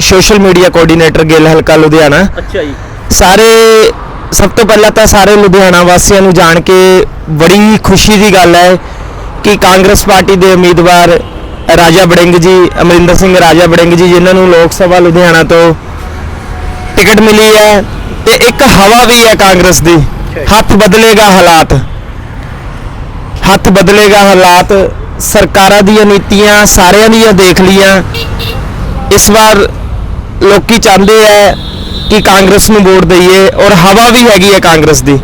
Social media coordinator Gill ਹਲਕਾ ਲੁਧਿਆਣਾ। ਅੱਛਾ ਜੀ। ਸਾਰੇ ਸਭ ਤੋਂ ਪਹਿਲਾਂ ਤਾਂ ਸਾਰੇ ਲੁਧਿਆਣਾ ਵਾਸੀਆਂ ਨੂੰ ਜਾਣ ਕੇ ਬੜੀ ਖੁਸ਼ੀ ਦੀ ਗੱਲ ਹੈ ਕਿ ਕਾਂਗਰਸ ਪਾਰਟੀ ਦੇ ਉਮੀਦਵਾਰ ਰਾਜਾ ਬੜਿੰਗ ਜੀ ਅਮਰਿੰਦਰ ਸਿੰਘ ਰਾਜਾ ਬੜਿੰਗ ਜੀ ਜਿਨ੍ਹਾਂ ਨੂੰ ਲੋਕ ਸਭਾ ਲੁਧਿਆਣਾ ਤੋਂ ਟਿਕਟ ਮਿਲੀ ਹੈ ਤੇ ਇੱਕ ਹਵਾ ਵੀ ਹੈ ਕਾਂਗਰਸ ਦੀ। ਹੱਥ ਬਦਲੇਗਾ ਹਾਲਾਤ। ਹੱਥ ਬਦਲੇਗਾ ਹਾਲਾਤ। ਸਰਕਾਰਾਂ ਦੀਆਂ ਨੀਤੀਆਂ ਸਾਰਿਆਂ ਦੀਆਂ ਦੇਖ ਲੀਆਂ ਇਸ ਵਾਰ ਲੋਕੀ ਚਾਹੁੰਦੇ ਆ ਕਿ ਕਾਂਗਰਸ ਨੂੰ ਵੋਟ ਦਈਏ ਔਰ ਹਵਾ ਵੀ ਹੈਗੀ ਹੈ ਕਾਂਗਰਸ ਦੀ।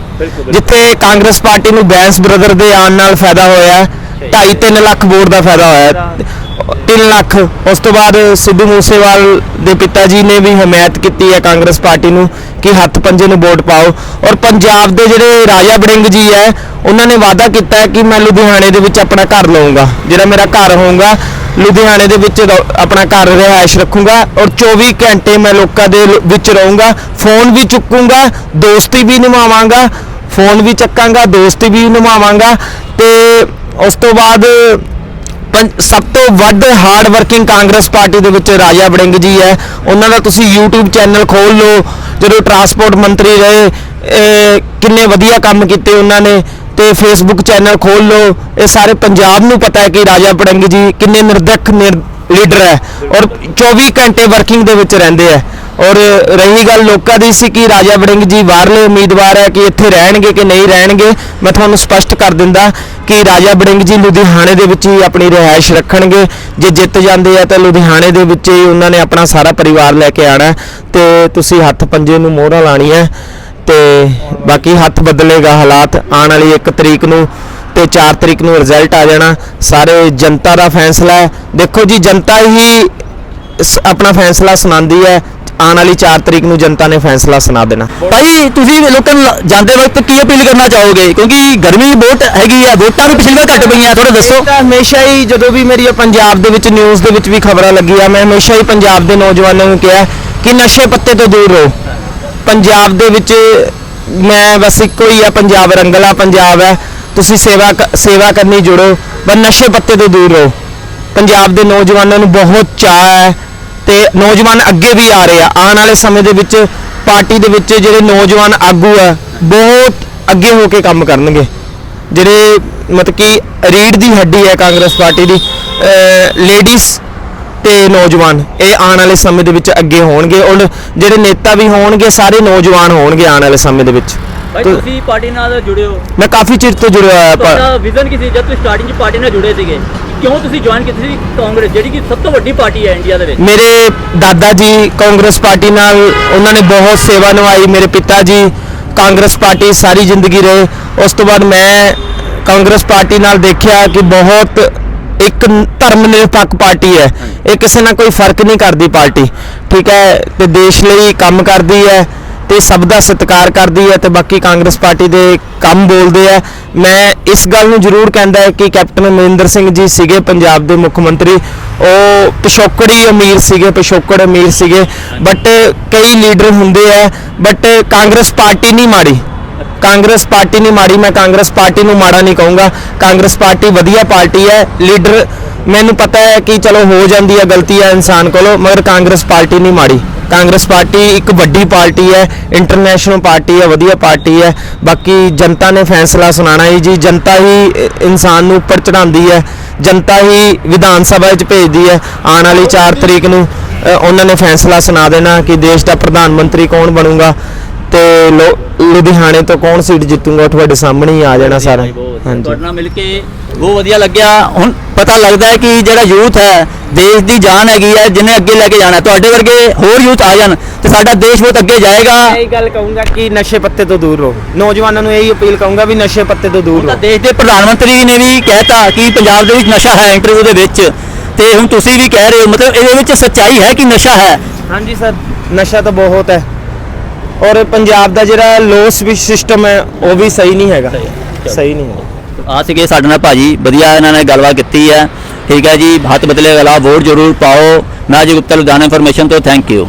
ਜਿੱਥੇ ਕਾਂਗਰਸ ਪਾਰਟੀ ਨੂੰ ਬੈਂਸ ਬ੍ਰਦਰ ਦੇ ਆਉਣ ਨਾਲ ਫਾਇਦਾ ਹੋਇਆ 2.5 ਲੱਖ ਵੋਟ ਦਾ ਫਾਇਦਾ ਹੋਇਆ। 3 ਲੱਖ ਉਸ ਤੋਂ ਬਾਅਦ ਸਿੱਧੂ ਮੂਸੇਵਾਲ ਦੇ ਪਿਤਾ ਜੀ ਨੇ ਵੀ ਹਮਾਇਤ ਕੀਤੀ ਹੈ ਕਾਂਗਰਸ ਪਾਰਟੀ ਨੂੰ ਕਿ ਹੱਥ ਪੰਜੇ ਨੂੰ ਵੋਟ ਪਾਓ। ਔਰ ਪੰਜਾਬ ਦੇ ਜਿਹੜੇ ਰਾਜਾ ਬੜਿੰਗ ਜੀ ਹੈ ਉਹਨਾਂ ਨੇ ਵਾਅਦਾ ਕੀਤਾ ਹੈ ਕਿ ਮੈਂ ਲੁਧਿਆਣੇ ਦੇ ਵਿੱਚ ਆਪਣਾ ਘਰ ਲਵਾਂਗਾ ਜਿਹੜਾ ਮੇਰਾ ਘਰ ਹੋਊਗਾ। ਲੁਧਿਆਣੇ ਦੇ ਵਿੱਚ ਰਹ- ਆਪਣਾ ਘਰ ਰਿਹਾਇਸ਼ ਰੱਖੂੰਗਾ ਔਰ 24 ਘੰਟੇ ਮੈਂ ਲੋਕਾਂ ਦੇ ਲ- ਵਿੱਚ ਰਹੂੰਗਾ। ਫੋਨ ਵੀ ਚੁੱਕੂੰਗਾ, ਦੋਸਤੀ ਵੀ ਨਿਭਾਵਾਂਗਾ, ਫੋਨ ਵੀ ਚੱਕਾਂਗਾ, ਦੋਸਤੀ ਵੀ ਨਿਭਾਵਾਂਗਾ ਤੇ ਉਸ ਤੋਂ ਬਾਅਦ ਪੰਜ- ਸਭ ਤੋਂ ਵੱਧ ਹਾਰਡ ਵਰਕਿੰਗ ਕਾਂਗਰਸ ਪਾਰਟੀ ਦੇ ਵਿੱਚ ਰਾਜਾ ਵੜਿੰਗ ਜੀ ਹੈ। ਉਹਨਾਂ ਦਾ ਤੁਸੀਂ YouTube ਚੈਨਲ ਖੋਲ ਲਓ, ਜਦੋਂ ਟਰਾਂਸਪੋਰਟ ਮੰਤਰੀ ਰਹੇ ਕਿੰਨੇ ਵਧੀਆ ਕੰਮ ਕੀਤੇ ਉਹਨਾਂ ਨੇ। ਤੇ ਫੇਸਬੁੱਕ ਚੈਨਲ ਖੋਲ ਲਓ। ਇਹ ਸਾਰੇ ਪੰਜਾਬ ਨੂੰ ਪਤਾ ਹੈ ਕਿ ਰਾਜਾ ਵੜਿੰਗ ਜੀ ਕਿੰਨੇ ਨਿਰਦਖ ਲੀਡਰ ਹੈ ਔਰ 24 ਘੰਟੇ ਵਰਕਿੰਗ ਦੇ ਵਿੱਚ ਰਹਿੰਦੇ ਹੈ। ਔਰ ਰਹੀ ਗੱਲ ਲੋਕਾਂ ਦੀ ਸੀ ਕਿ ਰਾਜਾ ਵੜਿੰਗ ਜੀ ਬਾਹਰਲੇ ਉਮੀਦਵਾਰ ਹੈ ਕਿ ਇੱਥੇ ਰਹਿਣਗੇ ਕਿ ਨਹੀਂ ਰਹਿਣਗੇ। ਮੈਂ ਤੁਹਾਨੂੰ ਸਪਸ਼ਟ ਕਰ ਦਿੰਦਾ ਕਿ ਰਾਜਾ ਬੜਿੰਗ ਜੀ ਲੁਧਿਆਣੇ ਦੇ ਵਿੱਚ ਹੀ ਆਪਣੀ ਰਿਹਾਇਸ਼ ਰੱਖਣਗੇ। ਜੇ ਜਿੱਤ ਜਾਂਦੇ ਆ ਤਾਂ ਲੁਧਿਆਣੇ ਦੇ ਵਿੱਚ ਹੀ ਉਹਨਾਂ ਨੇ ਆਪਣਾ ਸਾਰਾ ਪਰਿਵਾਰ ਲੈ ਕੇ ਆਣਾ ਹੈ ਤੇ ਤੁਸੀਂ ਹੱਥ ਪੰਜੇ ਨੂੰ ਮੋਹਰਾਂ ਲਾਣੀਆਂ ਤੇ ਬਾਕੀ ਹੱਥ ਬਦਲੇਗਾ ਹਾਲਾਤ, ਆਉਣ ਵਾਲੀ 1 ਤਰੀਕ ਨੂੰ ਤੇ 4 ਤਰੀਕ ਨੂੰ ਰਿਜ਼ਲਟ ਆ ਜਾਣਾ। ਸਾਰੇ ਜਨਤਾ ਦਾ ਫੈਸਲਾ ਹੈ। ਦੇਖੋ ਜੀ, ਜਨਤਾ ਹੀ ਆਪਣਾ ਫੈਸਲਾ ਸੁਣਾਉਂਦੀ ਹੈ। ਆਉਣ ਵਾਲੀ 4 ਤਰੀਕ ਨੂੰ ਜਨਤਾ ਨੇ ਫੈਸਲਾ ਸੁਣਾ ਦੇਣਾ। ਭਾਈ, ਤੁਸੀਂ ਲੋਕਾਂ ਨੂੰ ਜਾਂਦੇ ਵਕਤ ਕੀ ਅਪੀਲ ਕਰਨਾ ਚਾਹੋਗੇ? ਕਿਉਂਕਿ ਗਰਮੀ ਬਹੁਤ ਹੈਗੀ ਆ, ਵੋਟਾਂ ਵੀ ਪਿਛਲੀ ਵਾਰ ਘੱਟ ਪਈਆਂ ਥੋੜਾ ਦੱਸੋ। ਹਮੇਸ਼ਾ ਹੀ ਜਦੋਂ ਵੀ ਮੇਰੀ ਪੰਜਾਬ ਦੇ ਵਿੱਚ ਨਿਊਜ਼ ਦੇ ਵਿੱਚ ਵੀ ਖਬਰਾਂ ਲੱਗੀਆਂ, ਮੈਂ ਹਮੇਸ਼ਾ ਹੀ ਪੰਜਾਬ ਦੇ ਨੌਜਵਾਨਾਂ ਨੂੰ ਕਿਹਾ ਕਿ ਨਸ਼ੇ ਪੱਤੇ ਤੋਂ ਦੂਰ ਰਹੋ। ਪੰਜਾਬ ਦੇ ਵਿੱਚ ਮੈਂ ਬਸ ਇੱਕੋ ਹੀ ਆ, ਪੰਜਾਬ ਰੰਗਲਾ ਪੰਜਾਬ ਹੈ। ਤੁਸੀਂ ਸੇਵਾ ਕ- ਸੇਵਾ ਕਰਨੀ ਜੁੜੋ, ਪਰ ਨਸ਼ੇ ਪੱਤੇ ਤੋਂ ਦੂਰ ਰਹੋ। ਪੰਜਾਬ ਦੇ ਨੌਜਵਾਨਾਂ ਨੂੰ ਬਹੁਤ ਚਾਅ ਹੈ ਤੇ ਨੌਜਵਾਨ ਅੱਗੇ ਵੀ ਆ ਰਹੇ ਆ। ਆਉਣ ਵਾਲੇ ਸਮੇਂ ਦੇ ਵਿੱਚ ਪਾਰਟੀ ਦੇ ਵਿੱਚ ਜਿਹੜੇ ਨੌਜਵਾਨ ਆਗੂ ਆ, ਬਹੁਤ ਅੱਗੇ ਹੋ ਕੇ ਕੰਮ ਕਰਨਗੇ। ਜਿਹੜੇ ਮਤਲਬ ਕਿ ਰੀੜ ਦੀ ਹੱਡੀ ਹੈ ਕਾਂਗਰਸ ਪਾਰਟੀ ਦੀ ਲੇਡੀਜ਼ ਤੇ ਨੌਜਵਾਨ ਇਹ ਆਉਣ ਵਾਲੇ ਸਮੇਂ ਦੇ ਵਿੱਚ ਅੱਗੇ ਹੋਣਗੇ ਔਰ ਜਿਹੜੇ ਨੇਤਾ ਵੀ ਹੋਣਗੇ ਸਾਰੇ ਨੌਜਵਾਨ ਹੋਣਗੇ ਆਉਣ ਵਾਲੇ ਸਮੇਂ ਦੇ ਵਿੱਚ। ਭਾਈ ਤੋ- ਤੁਸੀਂ ਪਾਰਟੀ ਨਾਲ ਜੁੜੇ ਹੋ। ਮੈਂ ਕਾਫੀ ਚਿਰ ਤੋਂ ਜੁੜਿਆ ਹੋਇਆ ਪਰ ਤੁਹਾਡਾ ਵਿਜ਼ਨ ਕੀ ਸੀ? ਜਦ ਤੁਸੀਂ ਸਟਾਰਟਿੰਗ 'ਚ ਪਾਰਟੀ ਨਾਲ ਜੁੜੇ ਸੀਗੇ ਕਿਉਂ ਤੁਸੀਂ ਜੁਆਇਨ ਕੀਤੀ ਸੀ ਕਾਂਗਰਸ ਜਿਹੜੀ ਕਿ ਸਭ ਤੋਂ ਵੱਡੀ ਪਾਰਟੀ ਹੈ ਇੰਡੀਆ ਦੇ ਵਿੱਚ? ਮੇਰੇ ਦਾਦਾ ਜੀ ਕਾਂਗਰਸ ਪਾਰਟੀ ਨਾਲ ਉਹਨਾਂ ਨੇ ਬਹੁਤ ਸੇਵਾ ਨਿਭਾਈ ਮੇਰੇ ਪਿਤਾ ਜੀ ਕਾਂਗਰਸ ਪਾਰਟੀ ਸਾਰੀ ਜ਼ਿੰਦਗੀ ਰਹੇ। ਉਸ ਤੋਂ ਬਾਅਦ ਮੈਂ ਕਾਂਗਰਸ ਪਾਰਟੀ ਨਾਲ ਦੇਖਿਆ ਕਿ ਬਹੁਤ ਇੱਕ ਧਰਮ ਨਿਰਪੱਖ ਪਾਰਟੀ ਹੈ। ਇਹ ਕਿਸੇ ਨਾਲ ਕੋਈ ਫ਼ਰਕ ਨਹੀਂ ਕਰਦੀ ਪਾਰਟੀ। ਠੀਕ ਹੈ ਤੇ ਦੇਸ਼ ਲਈ ਕੰਮ ਕਰਦੀ ਹੈ ਤੇ ਸਭ ਦਾ ਸਤਿਕਾਰ ਕਰਦੀ ਹੈ ਤੇ ਬਾਕੀ ਕਾਂਗਰਸ ਪਾਰਟੀ ਦੇ ਕੰਮ ਬੋਲਦੇ ਆ ਮੈਂ ਇਸ ਗੱਲ ਨੂੰ ਜ਼ਰੂਰ ਕਹਿੰਦਾ ਹੈ ਕਿ ਕੈਪਟਨ ਅਮਰਿੰਦਰ ਸਿੰਘ ਜੀ ਸੀਗੇ ਪੰਜਾਬ ਦੇ ਮੁੱਖ ਮੰਤਰੀ। ਉਹ ਪਿਛੋਕੜੀ ਅਮੀਰ ਸੀਗੇ ਪਿਛੋਕੜ ਅਮੀਰ ਸੀਗੇ। ਬਟ ਕਈ ਲੀਡਰ ਹੁੰਦੇ ਆ ਬਟ ਕਾਂਗਰਸ ਪਾਰਟੀ ਨਹੀਂ ਮਾੜੀ। ਕਾਂਗਰਸ ਪਾਰਟੀ ਨਹੀਂ ਮਾੜੀ, ਮੈਂ ਕਾਂਗਰਸ ਪਾਰਟੀ ਨੂੰ ਮਾੜਾ ਨਹੀਂ ਕਹੂੰਗਾ। ਕਾਂਗਰਸ ਪਾਰਟੀ ਵਧੀਆ ਪਾਰਟੀ ਹੈ, ਲੀਡਰ, ਮੈਨੂੰ ਪਤਾ ਹੈ ਕਿ ਚਲੋ ਹੋ ਜਾਂਦੀ ਹੈ, ਗਲਤੀ ਹੈ ਇਨਸਾਨ ਕੋਲੋਂ, ਮਗਰ ਕਾਂਗਰਸ ਪਾਰਟੀ ਨਹੀਂ ਮਾੜੀ। ਕਾਂਗਰਸ ਪਾਰਟੀ ਇੱਕ ਵੱਡੀ ਪਾਰਟੀ ਹੈ ਇੰਟਰਨੈਸ਼ਨਲ ਪਾਰਟੀ ਹੈ, ਵਧੀਆ ਪਾਰਟੀ ਹੈ। ਬਾਕੀ ਜਨਤਾ ਨੇ ਫੈਸਲਾ ਸੁਣਾਣਾ ਹੈ ਜੀ, ਜਨਤਾ ਹੀ ਇਨਸਾਨ ਨੂੰ ਉੱਪਰ ਚੜਾਉਂਦੀ ਹੈ। ਜਨਤਾ ਹੀ ਵਿਧਾਨ ਸਭਾ ਵਿੱਚ ਭੇਜਦੀ ਹੈ। ਆਉਣ ਵਾਲੀ 4 ਤਰੀਕ ਨੂੰ ਉਹਨਾਂ ਨੇ ਫੈਸਲਾ ਸੁਣਾ ਦੇਣਾ ਕਿ ਦੇਸ਼ ਦਾ ਪ੍ਰਧਾਨ ਮੰਤਰੀ ਕੌਣ ਬਣੂਗਾ। ਤੇ ਲੋ- ਲੁਧਿਆਣੇ ਤੋਂ ਕੌਣ ਸੀਟ ਜਿੱਤੂਗਾ ਤੁਹਾਡੇ ਸਾਹਮਣੇ ਹੀ ਆ ਜਾਣਾ ਸਾਰਾ? ਹਾਂਜੀ। ਤੁਹਾਡੇ ਨਾਲ ਮਿਲ ਕੇ ਬਹੁਤ ਵਧੀਆ ਲੱਗਿਆ। ਹੁਣ ਪਤਾ ਲੱਗਦਾ ਹੈ ਕਿ ਜਿਹੜਾ ਯੂਥ ਹੈ ਦੇਸ਼ ਦੀ ਜਾਨ ਹੈਗੀ ਹੈ ਜਿਹਨੇ ਅੱਗੇ ਲੈ ਕੇ ਜਾਣਾ ਹੈ। ਤੁਹਾਡੇ ਵਰਗੇ ਹੋਰ ਯੂਥ ਆ ਜਾਣ ਤੇ ਸਾਡਾ ਦੇਸ਼ ਬਹੁਤ ਅੱਗੇ ਜਾਏਗਾ। ਮੈਂ ਇਹ ਗੱਲ ਕਹੂੰਗਾ ਕਿ ਨਸ਼ੇ ਪੱਤੇ ਤੋਂ ਦੂਰ ਰਹੋ। ਨੌਜਵਾਨਾਂ ਨੂੰ ਇਹੀ ਅਪੀਲ ਕਹੂੰਗਾ ਵੀ ਨਸ਼ੇ ਪੱਤੇ ਤੋਂ ਦੂਰ ਤਾਂ ਰਹੋ। ਦੇਸ਼ ਦੇ ਪ੍ਰਧਾਨ ਮੰਤਰੀ ਨੇ ਵੀ ਕਹਿਤਾ ਕਿ ਪੰਜਾਬ ਦੇ ਵਿੱਚ ਨਸ਼ਾ ਹੈ ਇੰਟਰਵਿਊ ਦੇ ਵਿੱਚ। ਤੇ ਹੁਣ ਤੁਸੀਂ ਵੀ ਕਹਿ ਰਹੇ ਹੋ ਮਤਲਬ ਇਹਦੇ ਵਿੱਚ ਸੱਚਾਈ ਹੈ ਕਿ ਨਸ਼ਾ ਹੈ? ਹਾਂਜੀ ਸਰ ਨਸ਼ਾ ਤਾਂ ਬਹੁਤ ਹੈ। ਔਰ ਪੰਜਾਬ ਦਾ ਜਿਹੜਾ ਲੋਸ ਵੀ ਸਿਸਟਮ ਹੈ ਉਹ ਵੀ ਸਹੀ ਨਹੀਂ ਹੈਗਾ। ਸਹੀ ਨਹੀਂ ਹੈ। ਆ ਸੀਗੇ ਸਾਡੇ ਨਾਲ ਭਾਜੀ। ਵਧੀਆ ਇਹਨਾਂ ਨੇ ਗੱਲਬਾਤ ਕੀਤੀ ਹੈ। ਠੀਕ ਹੈ ਜੀ। ਹੱਥ ਬਦਲੇ ਵਾਲਾ ਵੋਟ ਜ਼ਰੂਰ ਪਾਓ। ਮੈਂ ਜੀ ਗੁਪਤਾ ਲੁਧਿਆਣਾ ਇਨਫੋਰਮੇਸ਼ਨ ਤੋਂ ਥੈਂਕ ਯੂ